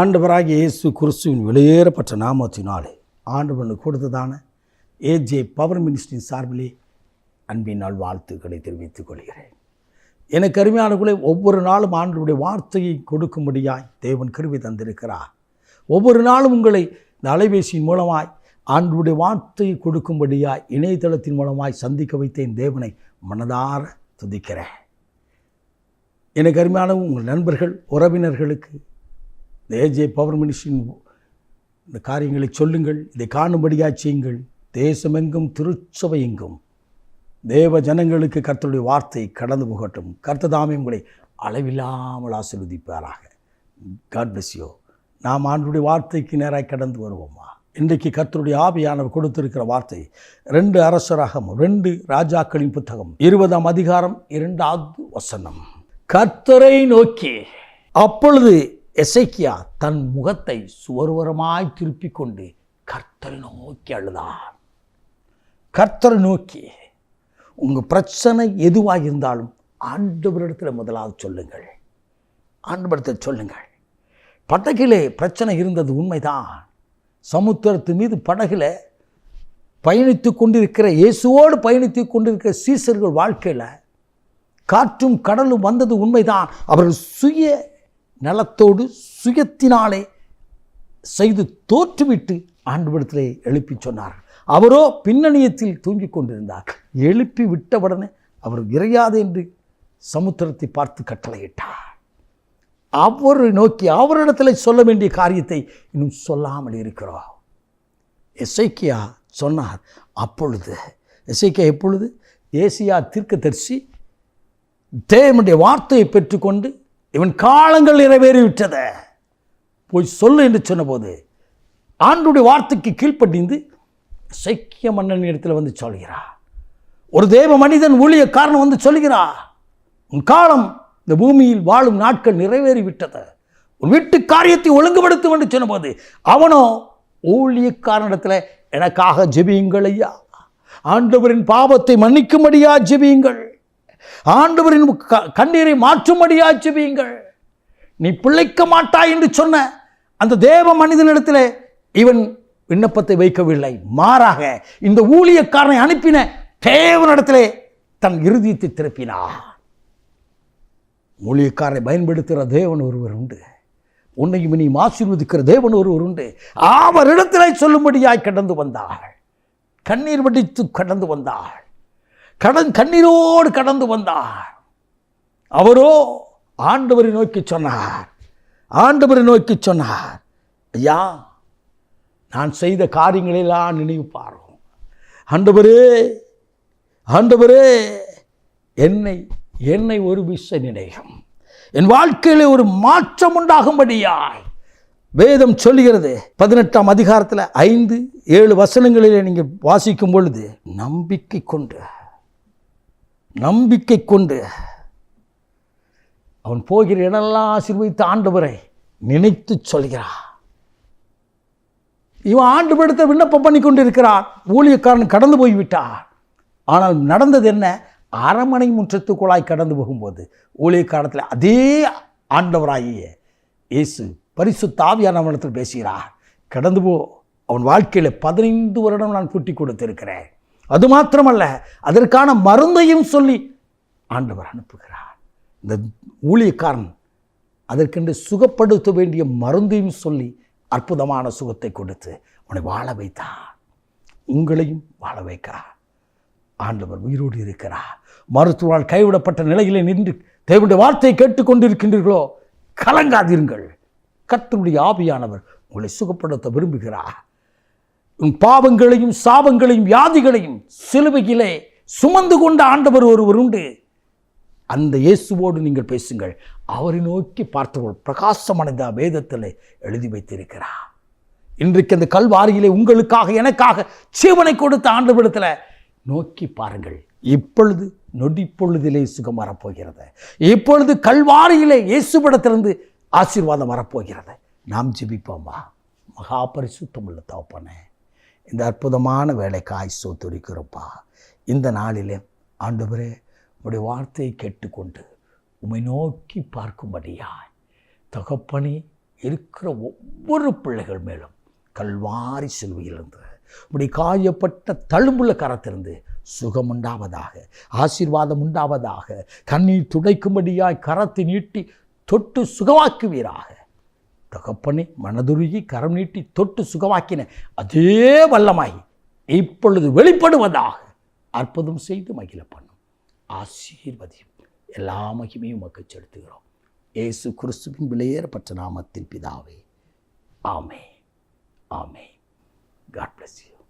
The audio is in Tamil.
ஆண்டவராக இயேசு கிறிஸ்துவின் வெளியேறப்பட்ட நாமத்தினாலே ஆண்டவனு கொடுத்ததான ஏஜே பவர் மினிஸ்டரின் சார்பிலே அன்பின் வாழ்த்துக்களை தெரிவித்துக் கொள்கிறேன். எனக்கு அருமையானவர்களே ஒவ்வொரு நாளும் ஆண்டவருடைய வார்த்தையை கொடுக்கும்படியாய் தேவன் கருவி தந்திருக்கிறார். ஒவ்வொரு நாளும் உங்களை இந்த அலைபேசியின் மூலமாய் ஆண்டவருடைய வார்த்தையை கொடுக்கும்படியாய் இணையதளத்தின் மூலமாய் சந்திக்க வைத்தேன் தேவனை மனதார துதிக்கிறேன். எனக்கு அருமையான உங்கள் நண்பர்கள் உறவினர்களுக்கு இந்த ஏஜே பவர் மினிஸ்ட்ரியின் இந்த காரியங்களை சொல்லுங்கள் இதை காணும்படியாக செய்யுங்கள். தேசமெங்கும் திருச்சபை எங்கும் தேவ ஜனங்களுக்கு கர்த்தருடைய வார்த்தை கடந்து போகட்டும். கர்த்ததாமே உங்களை அளவில்லாமல் ஆசீர்வதிப்பாராக. காட் bless நாம் ஆண்டுடைய வார்த்தைக்கு நேராக கடந்து வருவோமா? இன்றைக்கு கர்த்தருடைய ஆவியானவர் கொடுத்திருக்கிற வார்த்தை ரெண்டு அரசராகம் ரெண்டு ராஜாக்களின் புத்தகம் இருபதாம் அதிகாரம் இரண்டாவது வசனம். கர்த்தரை நோக்கி அப்பொழுது எசைக்கியா தன் முகத்தை சுவர்வரமாய் திருப்பிக் கொண்டு கர்த்தரை நோக்கி அழுதார். கர்த்தரை நோக்கி உங்கள் பிரச்சனை எதுவாக இருந்தாலும் ஆண்டவரிடத்தில் முதலாவது சொல்லுங்கள். ஆண்டவரிடத்தில் சொல்லுங்கள். படகிலே பிரச்சனை இருந்தது உண்மைதான். சமுத்திரத்து மீது படகில் பயணித்து கொண்டிருக்கிற இயேசுவோடு பயணித்து கொண்டிருக்கிற சீசர்கள் வாழ்க்கையில் காற்றும் கடலும் வந்தது உண்மைதான். அவர்கள் சுய நலத்தோடு சுயத்தினாலே செய்து தோற்றுவிட்டு ஆண்டுபடத்திலே எழுப்பி சொன்னார். அவரோ பின்னணியத்தில் தூங்கிக் கொண்டிருந்தார். எழுப்பி விட்டவுடனே அவர் இறையாது என்று சமுத்திரத்தை பார்த்து கட்டளையிட்டார். அவரை நோக்கி அவரிடத்தில் சொல்ல வேண்டிய காரியத்தை இன்னும் சொல்லாமல் இருக்கிறோம். எசைக்கியா சொன்னார் அப்பொழுது எசைக்கியா எப்பொழுது? ஏசியா தீர்க்கதரிசி தேவனுடைய வார்த்தையை பெற்றுக்கொண்டு இவன் காலங்கள் நிறைவேறிவிட்டத. போய் சொல்லு என்று சொன்னபோது ஆண்டுடைய வார்த்தைக்கு கீழ்ப்படிந்து சைக்கிய மன்னன் இடத்துல வந்து சொல்கிறார். ஒரு தேவ மனிதன் ஊழியக்காரன் வந்து சொல்கிறா உன் காலம் இந்த பூமியில் வாழும் நாட்கள் நிறைவேறிவிட்டது. உன் வீட்டு காரியத்தை ஒழுங்குபடுத்தும் என்று சொன்னபோது அவனோ ஊழியக்காரனிடத்தில் எனக்காக ஜெபியுங்கள் ஐயா. ஆண்டவரின் பாவத்தை மன்னிக்கும்படியா ஜெபியுங்கள். ஆண்டவரின் கண்ணீரை மாற்றும்படியா செவியுங்கள் நீ பிழைக்க மாட்டாய் என்று சொன்ன அந்த தேவ மனிதனிடத்தில் இவன் விண்ணப்பத்தை வைக்கவில்லை. மாறாக இந்த ஊழியக்காரனை அனுப்பின தேவனிடத்திலே தன் இறுதியத்தை திருப்பினார் ஊழியக்காரனை பயன்படுத்துகிற தேவன் ஒருவர் உண்டு. உன்னையும் நீ ஆசீர்வதிக்கிற தேவன் ஒருவர் உண்டு. அவரிடத்திலே சொல்லும்படியாய் கடந்து வந்தாள் கண்ணீர் வடித்து கடந்து வந்தாள் கடன் கண்ணீரோடு கடந்து வந்தார். அவரோ ஆண்டவரை நோக்கி சொன்னார். ஆண்டவரை நோக்கி சொன்னார். ஐயா நான் செய்த காரியங்களெல்லாம் நினைவு பாரும் ஆண்டவரே ஆண்டவரே என்னை என்னை ஒரு விஷ நினைகம் என் வாழ்க்கையில் ஒரு மாற்றம் உண்டாகும்படியாய். வேதம் சொல்லுகிறது பதினெட்டாம் அதிகாரத்தில் ஐந்து ஏழு வசனங்களில் நீங்கள் வாசிக்கும் பொழுது நம்பிக்கை கொண்டு. நம்பிக்கை கொண்டு அவன் போகிற இடமெல்லாம் ஆசீர்வதித்த ஆண்டவரை நினைத்து சொல்கிறான். இவன் ஆண்டு படுத்த விண்ணப்பம் பண்ணி கொண்டிருக்கிறான். ஊழியக்காரன் கடந்து போய்விட்டான். ஆனால் நடந்தது என்ன? அரமனை குழாய் கடந்து போகும்போது ஊழியக்காரத்தில் அதே ஆண்டவராகிய இயேசு பரிசுத்த ஆவியானவனத்தில் பேசுகிறார். கடந்து போ. அவன் வாழ்க்கையில் பதினைந்து வருடம் நான் கூட்டி கொடுத்திருக்கிறேன். அது மாத்திரமல்ல அதற்கான மருந்தையும் சொல்லி ஆண்டவர் அனுப்புகிறார். இந்த ஊழியக்காரன் அதற்கென்று சுகப்படுத்த வேண்டிய மருந்தையும் சொல்லி அற்புதமான சுகத்தை கொடுத்து உன்னை வாழ வைத்தார். உங்களையும் வாழ வைக்கிறார். ஆண்டவர் உயிரோடு இருக்கிறார். மருத்துவரால் கைவிடப்பட்ட நிலையிலே நின்று தேவனுடைய வார்த்தையை கேட்டுக்கொண்டிருக்கின்றீர்களோ கலங்காதீர்கள். கர்த்தருடைய ஆவியானவர் உங்களை சுகப்படுத்த விரும்புகிறார். உன் பாவங்களையும் சாபங்களையும் வியாதிகளையும் சிலுவையிலே சுமந்து கொண்ட ஆண்டவர் ஒருவர் உண்டு. அந்த இயேசுவோடு நீங்கள் பேசுங்கள். அவரை நோக்கி பார்த்தவர்கள் பிரகாசமடைந்த வேதத்தில் எழுதி வைத்திருக்கிறார். இன்றைக்கு அந்த கல்வாரியிலே உங்களுக்காக எனக்காக ஜீவனை கொடுத்த ஆண்டவரிடத்தில் நோக்கி பாருங்கள். இப்பொழுது நொடி பொழுதிலே சுகம் வரப்போகிறது. இப்பொழுது கல்வாரியிலே இயேசுவிடத்திலிருந்து ஆசீர்வாதம் வரப்போகிறது. நாம் ஜெபிப்போமா? மகா பரிசுத்தம் உள்ள தோப்பனே. இந்த அற்புதமான வேலைக்காய் சோத்துரிக்கிறப்பா. இந்த நாளிலே ஆண்டவரே உடைய வார்த்தையை கேட்டுக்கொண்டு உமை நோக்கி பார்க்கும்படியாய் தகப்பனே இருக்கிற ஒவ்வொரு பிள்ளைகள் மேலும் கல்வாரி சிலுவையிலிருந்து இப்படி காயப்பட்ட தழும்புள்ள கரத்திலிருந்து சுகம் உண்டாவதாக ஆசீர்வாதம் உண்டாவதாக கண்ணீர் துடைக்கும்படியாய் கரத்தை நீட்டி தொட்டு சுகமாக்குவீராக. தகப்பனே மனதுருகி கரம் நீட்டி தொட்டு சுகமாக்கின அதே வல்லமாய் இப்பொழுது வெளிப்படுவதாக அற்புதம் செய்து மகிழ பண்ணும். ஆசீர்வதியும். எல்லா மகிமையும் உமக்கு செலுத்துகிறோம். ஏசு கிறிஸ்துவின் விலையேறப்பட்ட நாமத்தின் பிதாவே. ஆமே ஆமே காட் பிளஸ் யூ